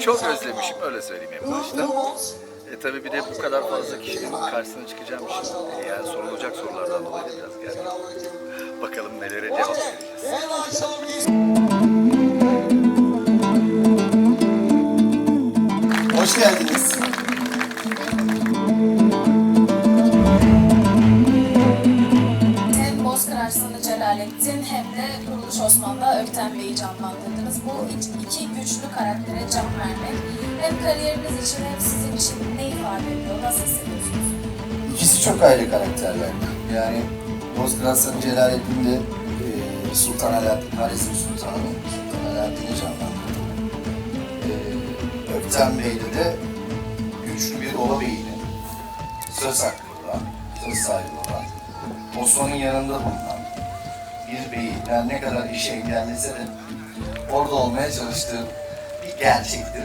çok özlemişim öyle söyleyeyim en başta. E tabi bir de bu kadar fazla kişinin karşısına çıkacağım için e, yani sorulacak sorulardan dolayı da biraz gergin. Bakalım nelere cevap vereceğiz. Hoş geldiniz. Celalettin hem de Kuruluş Osman'da Ökten Bey'i canlandırdınız. Bu iki- güçlü karaktere can vermek hem kariyeriniz için hem sizin için ne ifade ediyor, nasıl hissediyorsunuz? İkisi çok ayrı karakterler. Yani Bozkır Hasan Celalettin de e, Sultan Alaaddin, Harizm Sultanı Sultan Alaaddin'i canlandırdı. E, Ökten Bey'de de güçlü bir ola beyini, söz hakkı olan, söz sahibi olan, Osman'ın yanında bulunan bir beyi. Yani ne kadar işi engellese de orada olmaya çalıştığı bir gerçektir.